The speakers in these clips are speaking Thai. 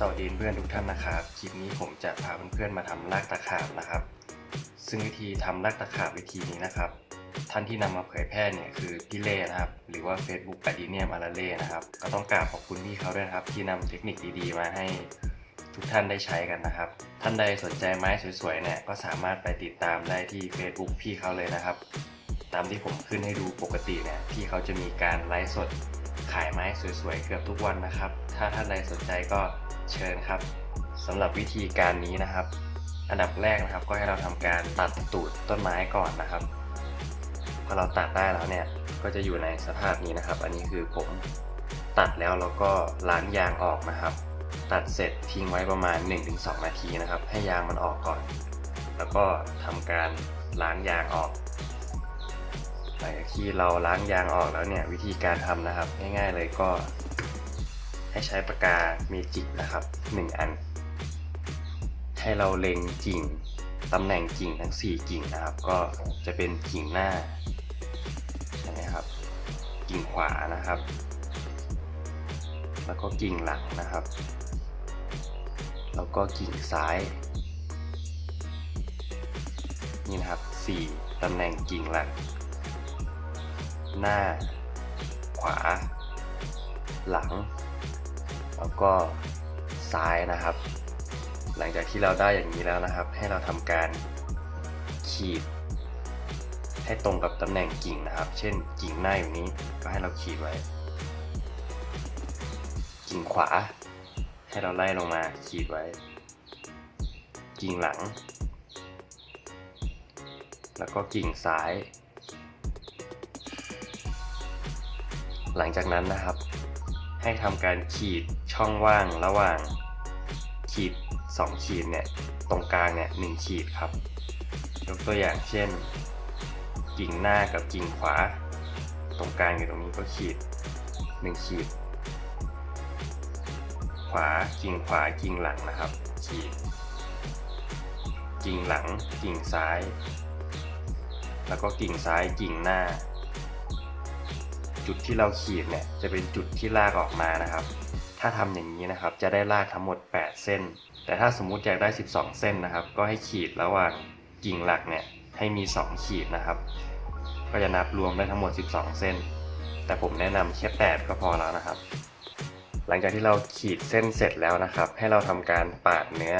สวัสดีเพื่อนทุกท่านนะครับ คลิปนี้ผมจะพาเพื่อนๆมาทำรากตะขาบนะครับ ซึ่งวิธีทำรากตะขาบวิธีนี้นะครับ ท่านที่นำมาเผยแพร่เนี่ยคือพี่เล่นะครับ หรือว่า Facebook ป a ดิเนียมอาราเล่นะครับ ก็ต้องกราบขอบคุณพี่เขาด้วยครับ ที่นำเทคนิคดีๆ มาให้ทุกท่านได้ใช้กันนะครับ ท่านใดสนใจไม้สวยๆเนี่ยก็สามารถไปติดตามได้ที่ Facebook พี่เขาเลยนะครับ ตามที่ผมขึ้นให้ดูปกติเนี่ยพี่เขาจะมีการไลฟ์สดขายไม้สวยๆเกือบทุกวันนะครับ ถ้าท่านใดสนใจก็ เชิญครับสำหรับวิธีการนี้นะครับ อันดับแรกนะครับก็ให้เราทำการตัดตูดต้นไม้ก่อนนะครับพอเราตัดได้แล้วเนี่ยก็จะอยู่ในสภาพนี้นะครับ อันนี้คือผมตัดแล้วแล้วก็ล้างยางออกนะครับ ตัดเสร็จทิ้งไว้ประมาณ 1-2 นาทีนะครับ ให้ยางมันออกก่อน แล้วก็ทำการล้างยางออกหลังจากที่เราล้างยางออกแล้วเนี่ยวิธีการทำนะครับ ง่ายๆเลยก็ ให้ใช้ปากกาเมจิกนะครับ 1 อัน ให้เราเล็งกิ่งตำแหน่งกิ่งทั้ง 4 กิ่งนะครับ ก็จะเป็นกิ่งหน้าใช่ไหมครับ กิ่งขวานะครับ แล้วก็กิ่งหลังนะครับ แล้วก็กิ่งซ้าย นี่นะครับ 4ตำแหน่งกิ่งหลัก หน้า ขวา หลัง แล้วก็ซ้ายนะครับ หลังจากที่เราได้อย่างนี้แล้วนะครับ ให้เราทำการขีด ให้ตรงกับตำแหน่งกิ่งนะครับ เช่นกิ่งหน้าอยู่นี้ก็ให้เราขีดไว้ กิ่งขวา ให้เราไล่ลงมาขีดไว้ กิ่งหลัง แล้วก็กิ่งซ้าย หลังจากนั้นนะครับ ให้ทำการขีดช่องว่างระหว่าง ขีด 2 ขีดเนี่ยตรงกลางเนี่ยหขีดครับ ยกตัวอย่างเช่น กิ่งหน้ากับกิ่งขวา ตรงกลางอยู่ตรงนี้ก็ขีด 1 ขีด ขวากิ่งขวากิ่งหลังนะครับ ขีด กิ่งหลังกิ่งซ้าย แล้วก็กิ่งซ้ายกิ่งหน้า จุดที่เราขีดเนี่ยจะเป็นจุดที่ลากออกมานะครับ ถ้าทำอย่างนี้นะครับจะได้ลากทั้งหมด 8 เส้น แต่ถ้าสมมุติอยากได้ 12 เส้นนะครับ ก็ให้ขีดระหว่างกิ่งหลักเนี่ยให้มี 2 ขีดนะครับ ก็จะนับรวมได้ทั้งหมด 12 เส้น แต่ผมแนะนำแค่ 8 ก็พอแล้วนะครับ หลังจากที่เราขีดเส้นเสร็จแล้วนะครับ ให้เราทำการปาดเนื้อ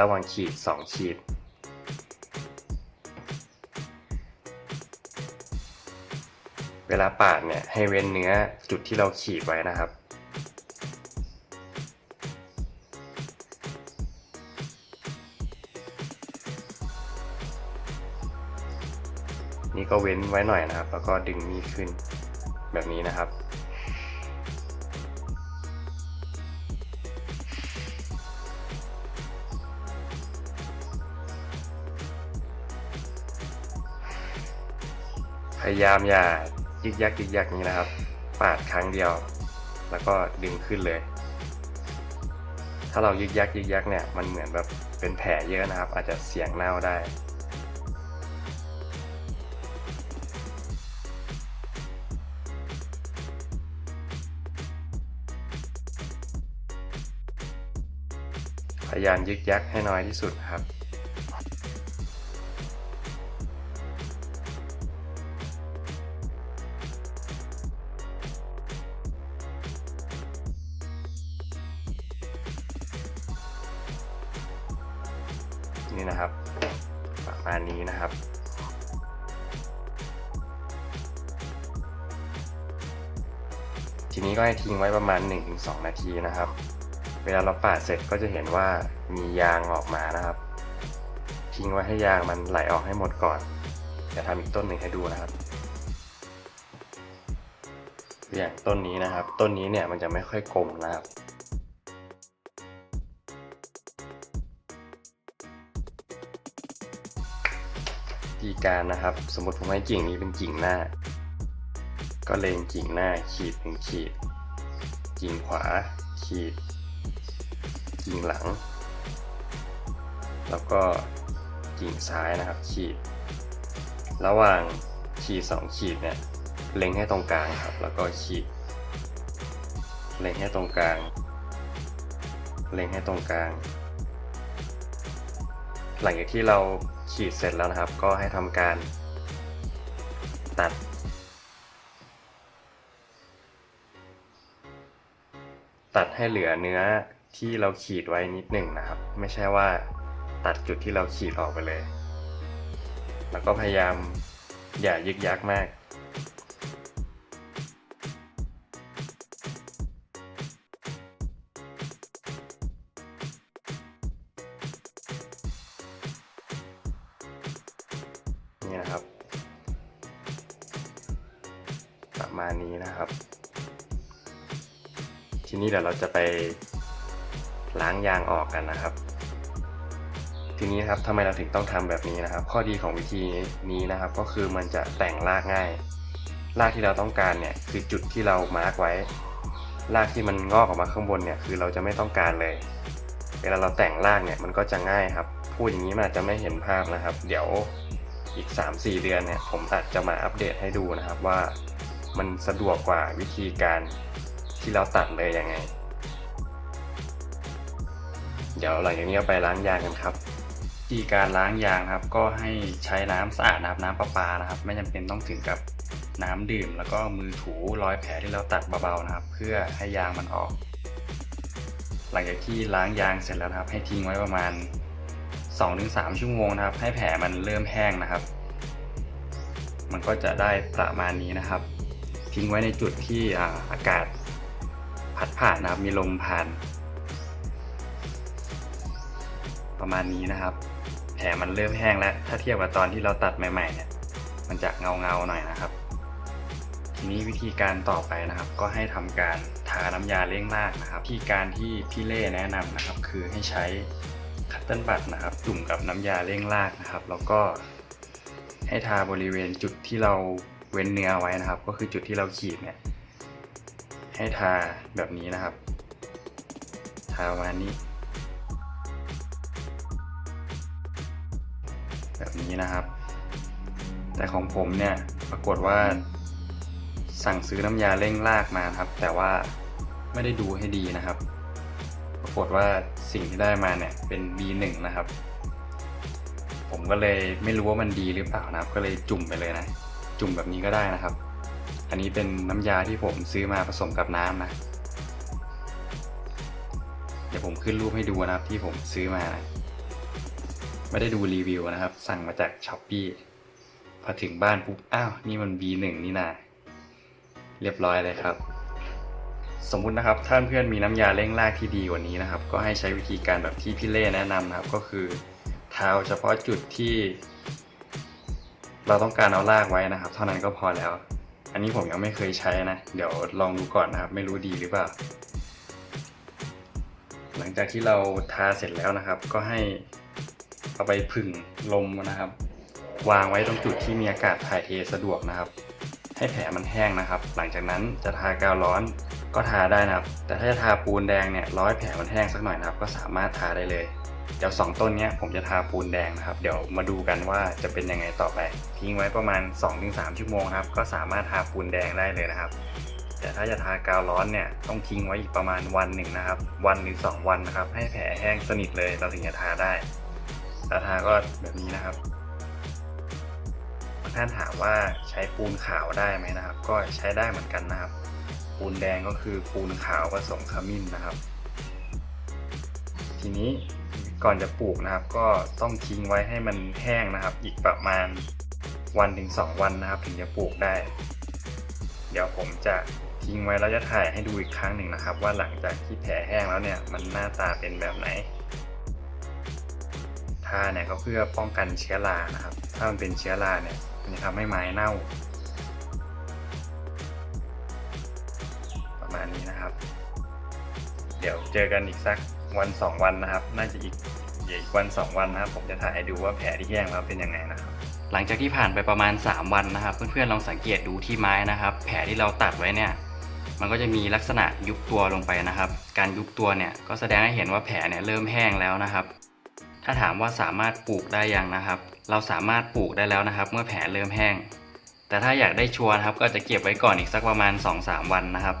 ระหว่างขีด 2 ขีด เวลาปาดเนี่ยให้เว้นเนื้อจุดที่เราขีดไว้นะครับ นี่ก็เว้นไว้หน่อยนะครับ แล้วก็ดึงมีดขึ้นแบบนี้นะครับพยายามอย่า ยึกยักยึกยักนี้นะครับ ปาดครั้งเดียว แล้วก็ดึงขึ้นเลย ถ้าเรายึกยักยึกยักเนี่ยมันเหมือนแบบเป็นแผลเยอะนะครับ อาจจะเสียงเน่าได้พยายามยึกยักให้น้อยที่สุดครับ ทีนี้ก็ให้ทิ้งไว้ประมาณ 1-2 นาทีนะครับ เวลาเราปาดเสร็จก็จะเห็นว่ามียางออกมานะครับ ทิ้งไว้ให้ยางมันไหลออกให้หมดก่อนจะทำอีกต้นหนึ่งให้ดูนะครับ อย่างต้นนี้นะครับ ต้นนี้เนี่ยมันจะไม่ค่อยกลมนะครับีการนะครับ สมมติผมให้กิ่งนี้เป็นกิ่งหน้า ก็เลงกิ่งหน้าขีดหนึ่งขีด กิ่งขวา ขีด กิ่งหลัง แล้วก็กิ่งซ้ายนะครับ ขีด ระหว่างขีดสองขีดเนี่ยเล็งให้ตรงกลางครับ แล้วก็ขีด เล็งให้ตรงกลาง เล็งให้ตรงกลาง หลังจากที่เราขีดเสร็จแล้วนะครับ ก็ให้ทำการตัด ตัดให้เหลือเนื้อที่เราขีดไว้นิดหนึ่งนะครับ ไม่ใช่ว่าตัดจุดที่เราขีดออกไปเลย แล้วก็พยายามอย่ายึกยักมาก นี่นะครับ ประมาณนี้นะครับ ทีนี้เดี๋ยวเราจะไปล้างยางออกกันนะครับ ทีนี้นครับทำไมเราถึงต้องทำแบบนี้นะครับ ข้อดีของวิธีนี้นะครับ ก็คือมันจะแต่งรากง่าย รากที่เราต้องการเนี่ยคือจุดที่เรามาร์กไว้ รากที่มันงอกออกมาข้างบนเนี่ยคือเราจะไม่ต้องการเลย เวลาเราแต่งรากเนี่ยมันก็จะง่ายครับ พูดอย่างนี้มันอาจจะไม่เห็นภาพนะครับ เดี๋ยวอีก 3-4 เดือนเนี่ยผมอาจจะมาอัปเดตให้ดูนะครับว่ามันสะดวกกว่าวิธีการ ที่เราตัดเลยยังไง เดี๋ยวหลังจากนี้เราไปล้างยางกันครับวิธีการล้างยางครับ ก็ให้ใช้น้ำสะอาดนะครับน้ำประปานะครับ ไม่จำเป็นต้องถึงกับน้ำดื่ม แล้วก็มือถูรอยแผลที่เราตัดเบาๆนะครับ เพื่อให้ยางมันออก หลังจากที่ล้างยางเสร็จแล้วนะครับ ให้ทิ้งไว้ประมาณ 2-3 ชั่วโมงนะครับ ให้แผลมันเริ่มแห้งนะครับ มันก็จะได้ประมาณนี้นะครับ ทิ้งไว้ในจุดที่อากาศ พัดผ่านนะครับ มีลมผ่าน ประมาณนี้นะครับ แผลมันเริ่มแห้งแล้ว ถ้าเทียบกับตอนที่เราตัดใหม่ๆเนี่ยมันจะเงาเงาๆหน่อยนะครับ ทีนี้วิธีการต่อไปนะครับ ก็ให้ทำการทาน้ำยาเร่งรากนะครับที่การที่พี่เล่แนะนำนะครับ คือให้ใช้คัตเติ้ลบัตนะครับ จุ่มกับน้ำยาเร่งรากนะครับ แล้วก็ให้ทาบริเวณจุดที่เราเว้นเนื้อไว้นะครับ ก็คือจุดที่เราขีดเนี่ย ให้ทาแบบนี้นะครับ ทาประมาณนี้ แบบนี้นะครับ แต่ของผมเนี่ยปรากฏว่าสั่งซื้อน้ำยาเร่งรากมาครับ แต่ว่าไม่ได้ดูให้ดีนะครับ ปรากฏว่าสิ่งที่ได้มาเนี่ยเป็น B1 นะครับ ผมก็เลยไม่รู้ว่ามันดีหรือเปล่านะครับ ก็เลยจุ่มไปเลยนะ จุ่มแบบนี้ก็ได้นะครับ อันนี้เป็นน้ำยาที่ผมซื้อมาผสมกับน้ำนะ เดี๋ยวผมขึ้นรูปให้ดูนะครับที่ผมซื้อมานะไม่ได้ดูรีวิวนะครับ สั่งมาจากช้อปปีพอถึงบ้านปุ๊บ อ้าว นี่มัน B1 นี่นาเรียบร้อยเลยครับ สมมุตินะครับท่านเพื่อนมีน้ำยาเร่งรากที่ดีกว่านี้นะครับ ก็ให้ใช้วิธีการแบบที่พี่เล่แนะนำนะครับ ก็คือทาเฉพาะจุดที่ เราต้องการเอารากไว้นะครับ เท่านั้นก็พอแล้ว อันนี้ผมยังไม่เคยใช้นะ เดี๋ยวลองดูก่อนนะครับ ไม่รู้ดีหรือเปล่า หลังจากที่เราทาเสร็จแล้วนะครับ ก็ให้เอาไปผึ่งลมนะครับ วางไว้ตรงจุดที่มีอากาศถ่ายเทสะดวกนะครับ ให้แผลมันแห้งนะครับ หลังจากนั้นจะทากาวร้อนก็ทาได้นะครับ แต่ถ้าจะทาปูนแดงเนี่ยร้อยแผลมันแห้งสักหน่อยนะครับ ก็สามารถทาได้เลย เดี๋ยวสองต้นนี้ผมจะทาปูนแดงนะครับ เดี๋ยวมาดูกันว่าจะเป็นยังไงต่อไป ทิ้งไว้ประมาณ 2-3 ชั่วโมงครับ ก็สามารถทาปูนแดงได้เลยนะครับ แต่ถ้าจะทากาวร้อนเนี่ยต้องทิ้งไว้อีกประมาณวันหนึ่งนะครับ วันหรือสองวันนะครับ ให้แผลแห้งสนิทเลยเราถึงจะทาได้ตาทาก็แบบนี้นะครับบางท่านถามว่าใช้ปูนขาวได้ไหมนะครับ ก็ใช้ได้เหมือนกันนะครับ ปูนแดงก็คือปูนขาวผสมขมิ้นนะครับ ทีนี้ ก่อนจะปลูกนะครับ ก็ต้องทิ้งไว้ให้มันแห้งนะครับ อีกประมาณวันถึงสองวันนะครับ ถึงจะปลูกได้ เดี๋ยวผมจะทิ้งไว้แล้วจะถ่ายให้ดูอีกครั้งหนึ่งนะครับ ว่าหลังจากที่แผลแห้งแล้วเนี่ยมันหน้าตาเป็นแบบไหนทาเนี่ยก็เพื่อป้องกันเชื้อรานะครับ ถ้ามันเป็นเชื้อราเนี่ยมันจะทำให้ไม้เน่า ประมาณนี้นะครับ เดี๋ยวเจอกันอีกสัก วันสองวันนะครับ น่าจะอีกอีกวันสองวันนะครับ ผมจะถ่ายให้ดูว่าแผลที่แห้งแล้วเป็นยังไงนะครับ หลังจากที่ผ่านไปประมาณ 3 วันนะครับ เพื่อนๆลองสังเกตดูที่ไม้นะครับ แผลที่เราตัดไว้เนี่ย มันก็จะมีลักษณะยุบตัวลงไปนะครับ การยุบตัวเนี่ยก็แสดงให้เห็นว่าแผลเนี่ยเริ่มแห้งแล้วนะครับ ถ้าถามว่าสามารถปลูกได้ยังนะครับ เราสามารถปลูกได้แล้วนะครับ เมื่อแผลเริ่มแห้ง แต่ถ้าอยากได้ชัวร์นะครับก็จะเก็บไว้ก่อนอีกสักประมาณ 2-3 วันนะครับ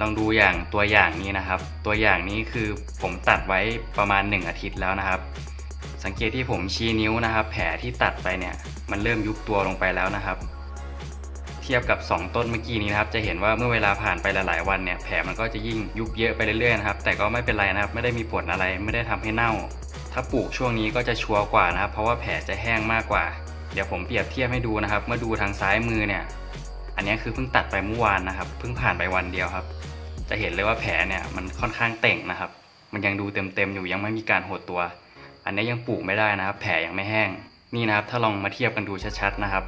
ลองดูอย่างตัวอย่างนี้นะครับ ตัวอย่างนี้คือผมตัดไว้ประมาณ 1 อาทิตย์แล้วนะครับ สังเกตที่ผมชี้นิ้วนะครับ แผลที่ตัดไปเนี่ยมันเริ่มยุบตัวลงไปแล้วนะครับ เทียบกับ 2 ต้นเมื่อกี้นี้นะครับ จะเห็นว่าเมื่อเวลาผ่านไปหลายๆวันเนี่ยแผลมันก็จะยิ่งยุบเยอะไปเรื่อยๆนะครับ แต่ก็ไม่เป็นไรนะครับ ไม่ได้มีผลอะไรไม่ได้ทำให้เน่า ถ้าปลูกช่วงนี้ก็จะชัวร์กว่านะครับ เพราะว่าแผลจะแห้งมากกว่า เดี๋ยวผมเปรียบเทียบให้ดูนะครับ เมื่อดูทางซ้ายมือเนี่ยอันนี้คือเพิ่งตัดไปเมื่อวานนะครับ เพิ่งผ่านไปวันเดียวครับ จะเห็นเลยว่าแผลเนี่ยมันค่อนข้างเต่งนะครับ มันยังดูเต็มๆอยู่ยังไม่มีการหดตัว อันนี้ยังปลูกไม่ได้นะครับ แผลยังไม่แห้ง นี่นะครับ ถ้าลองมาเทียบกันดูชัดๆนะครับ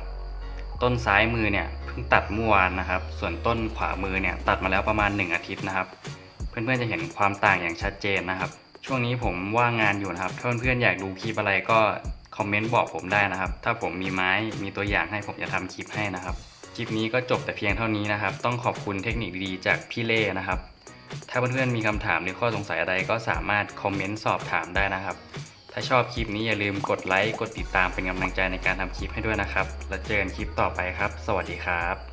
ต้นซ้ายมือเนี่ยเพิ่งตัดเมื่อวานนะครับ ส่วนต้นขวามือเนี่ยตัดมาแล้วประมาณ 1 อาทิตย์นะครับ เพื่อนๆจะเห็นความต่างอย่างชัดเจนนะครับ ช่วงนี้ผมว่างงานอยู่นะครับถ้าเพื่อนๆอยากดูคลิปอะไรก็คอมเมนต์บอกผมได้นะครับ ถ้าผมมีไม้มีตัวอย่างให้ผมจะทำคลิปให้นะครับ คลิปนี้ก็จบแต่เพียงเท่านี้นะครับ ต้องขอบคุณเทคนิคดีๆจากพี่เล่นะครับ ถ้าเพื่อนๆมีคำถามหรือข้อสงสัยอะไรก็สามารถคอมเมนต์สอบถามได้นะครับ ถ้าชอบคลิปนี้อย่าลืมกดไลค์กดติดตามเป็นกำลังใจในการทำคลิปให้ด้วยนะครับ แล้วเจอกันคลิปต่อไปครับ สวัสดีครับ